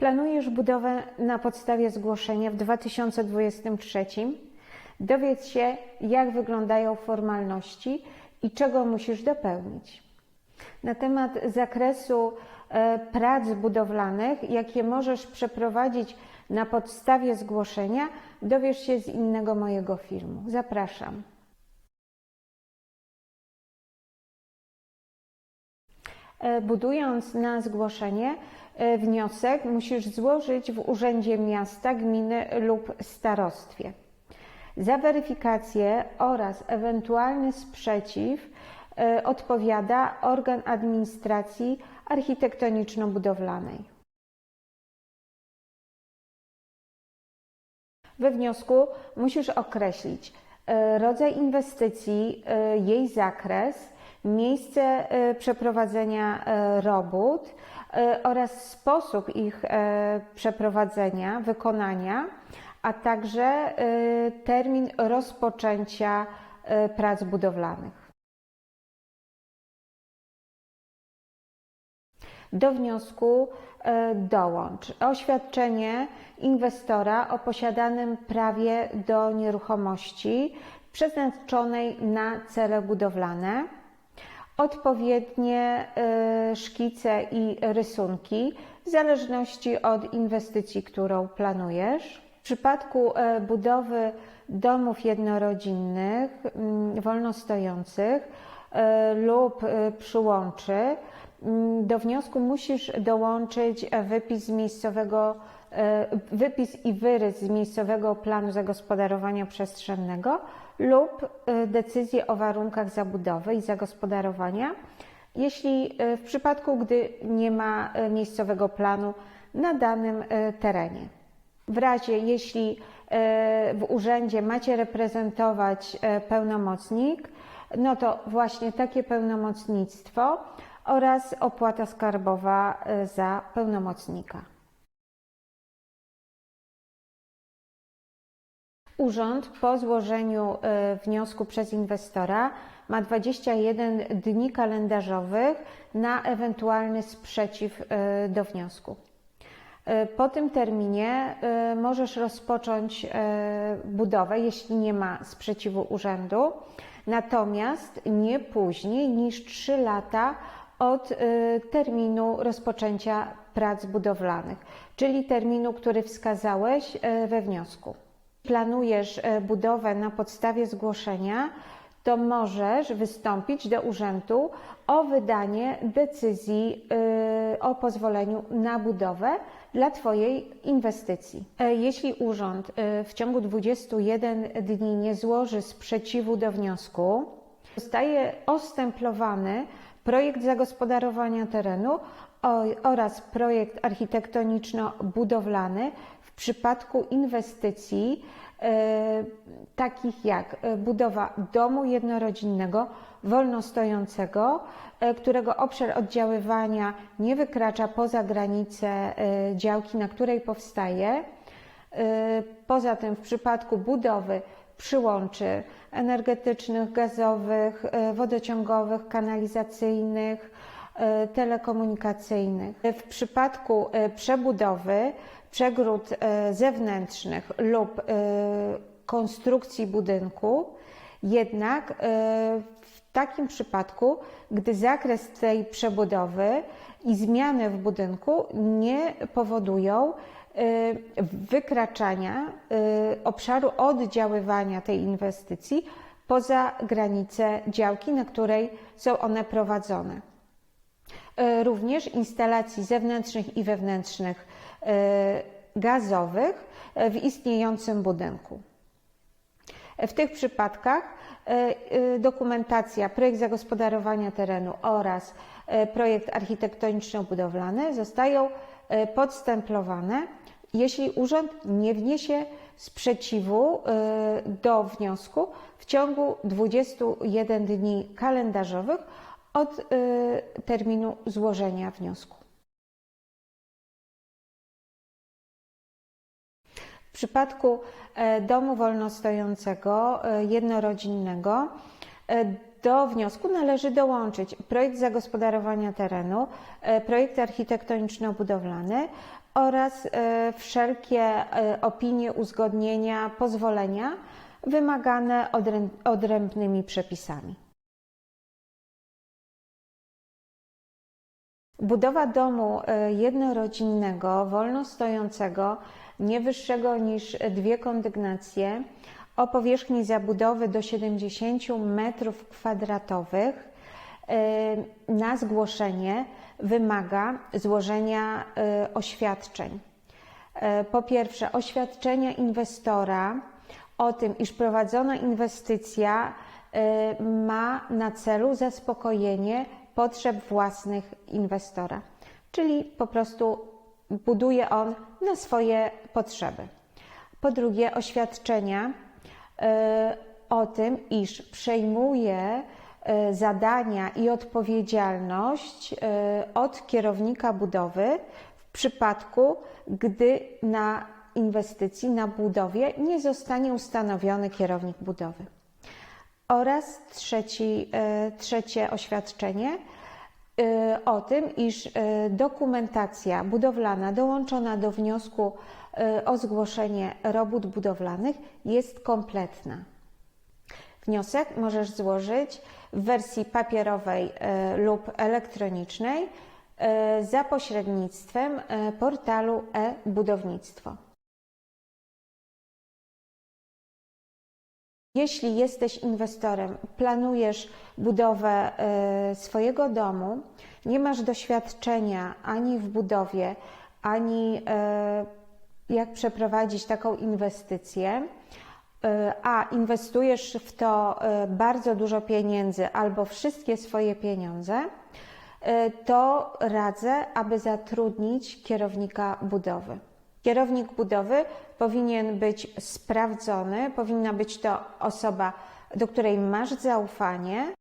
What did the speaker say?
Planujesz budowę na podstawie zgłoszenia w 2023. Dowiedz się, jak wyglądają formalności i czego musisz dopełnić. Na temat zakresu e, prac budowlanych, jakie możesz przeprowadzić na podstawie zgłoszenia, dowiesz się z innego mojego filmu. Zapraszam. Budując na zgłoszenie e, wniosek, musisz złożyć w Urzędzie Miasta, Gminy lub Starostwie. Za weryfikację oraz ewentualny sprzeciw e, odpowiada organ administracji architektoniczno-budowlanej. We wniosku musisz określić e, rodzaj inwestycji, e, jej zakres, miejsce e, przeprowadzenia e, robót e, oraz sposób ich przeprowadzenia, wykonania, a także termin rozpoczęcia prac budowlanych. Do wniosku dołącz oświadczenie inwestora o posiadanym prawie do nieruchomości przeznaczonej na cele budowlane, odpowiednie e, szkice i rysunki w zależności od inwestycji, którą planujesz. W przypadku e, budowy domów jednorodzinnych, mm, wolnostojących e, lub przyłączy, Mm, Do wniosku musisz dołączyć e, wypis z miejscowego, wypis i wyrys z miejscowego planu zagospodarowania przestrzennego lub e, decyzję o warunkach zabudowy i zagospodarowania, jeśli e, w przypadku, gdy nie ma e, miejscowego planu na danym e, terenie. W razie, jeśli e, w urzędzie macie reprezentować e, pełnomocnik, no to właśnie takie pełnomocnictwo oraz opłata skarbowa e, za pełnomocnika. Urząd po złożeniu e, wniosku przez inwestora ma 21 dni kalendarzowych na ewentualny sprzeciw e, do wniosku. E, Po tym terminie możesz rozpocząć budowę, jeśli nie ma sprzeciwu urzędu, natomiast nie później niż 3 lata od terminu rozpoczęcia prac budowlanych, czyli terminu, który wskazałeś we wniosku. Planujesz e, budowę na podstawie zgłoszenia, to możesz wystąpić do urzędu o wydanie decyzji y, o pozwoleniu na budowę dla Twojej inwestycji. E, Jeśli urząd w ciągu 21 dni nie złoży sprzeciwu do wniosku, zostaje ostemplowany projekt zagospodarowania terenu oraz projekt architektoniczno-budowlany w przypadku inwestycji e, takich jak e, budowa domu jednorodzinnego wolnostojącego, e, którego obszar oddziaływania nie wykracza poza granice działki, na której powstaje. Poza tym w przypadku budowy przyłączy energetycznych, gazowych, e, wodociągowych, kanalizacyjnych, e, telekomunikacyjnych. W przypadku e, przebudowy przegród zewnętrznych lub konstrukcji budynku, jednak w takim przypadku, gdy zakres tej przebudowy i zmiany w budynku nie powodują wykraczania e, obszaru oddziaływania tej inwestycji poza granice działki, na której są one prowadzone. E, Również instalacji zewnętrznych i wewnętrznych gazowych w istniejącym budynku. W tych przypadkach dokumentacja, projekt zagospodarowania terenu oraz projekt architektoniczno-budowlany zostają podstemplowane, jeśli urząd nie wniesie sprzeciwu e, do wniosku w ciągu 21 dni kalendarzowych od e, terminu złożenia wniosku. W przypadku e, domu wolnostojącego, e, jednorodzinnego, e, Do wniosku należy dołączyć projekt zagospodarowania terenu, projekt architektoniczno-budowlany oraz e, wszelkie e, opinie, uzgodnienia, pozwolenia wymagane odrę- odrębnymi przepisami. Budowa domu e, jednorodzinnego, wolno stojącego, nie wyższego niż dwie kondygnacje, o powierzchni zabudowy do 70 m2 na zgłoszenie wymaga złożenia e, oświadczeń. E, Po pierwsze, oświadczenia inwestora o tym, iż prowadzona inwestycja ma na celu zaspokojenie potrzeb własnych inwestora, czyli po prostu buduje on na swoje potrzeby. Po drugie, oświadczenia o tym, iż przejmuje zadania i odpowiedzialność e, od kierownika budowy w przypadku, gdy na inwestycji, na budowie nie zostanie ustanowiony kierownik budowy. Oraz trzeci, e, trzecie oświadczenie e, o tym, iż e, dokumentacja budowlana dołączona do wniosku e, o zgłoszenie robót budowlanych jest kompletna. Wniosek możesz złożyć w wersji papierowej e, lub elektronicznej e, za pośrednictwem e, portalu e-budownictwo. Jeśli jesteś inwestorem, planujesz budowę swojego domu, nie masz doświadczenia ani w budowie, ani jak przeprowadzić taką inwestycję, a inwestujesz w to e, bardzo dużo pieniędzy albo wszystkie swoje pieniądze, e, to radzę, aby zatrudnić kierownika budowy. Kierownik budowy powinien być sprawdzony, powinna być to osoba, do której masz zaufanie,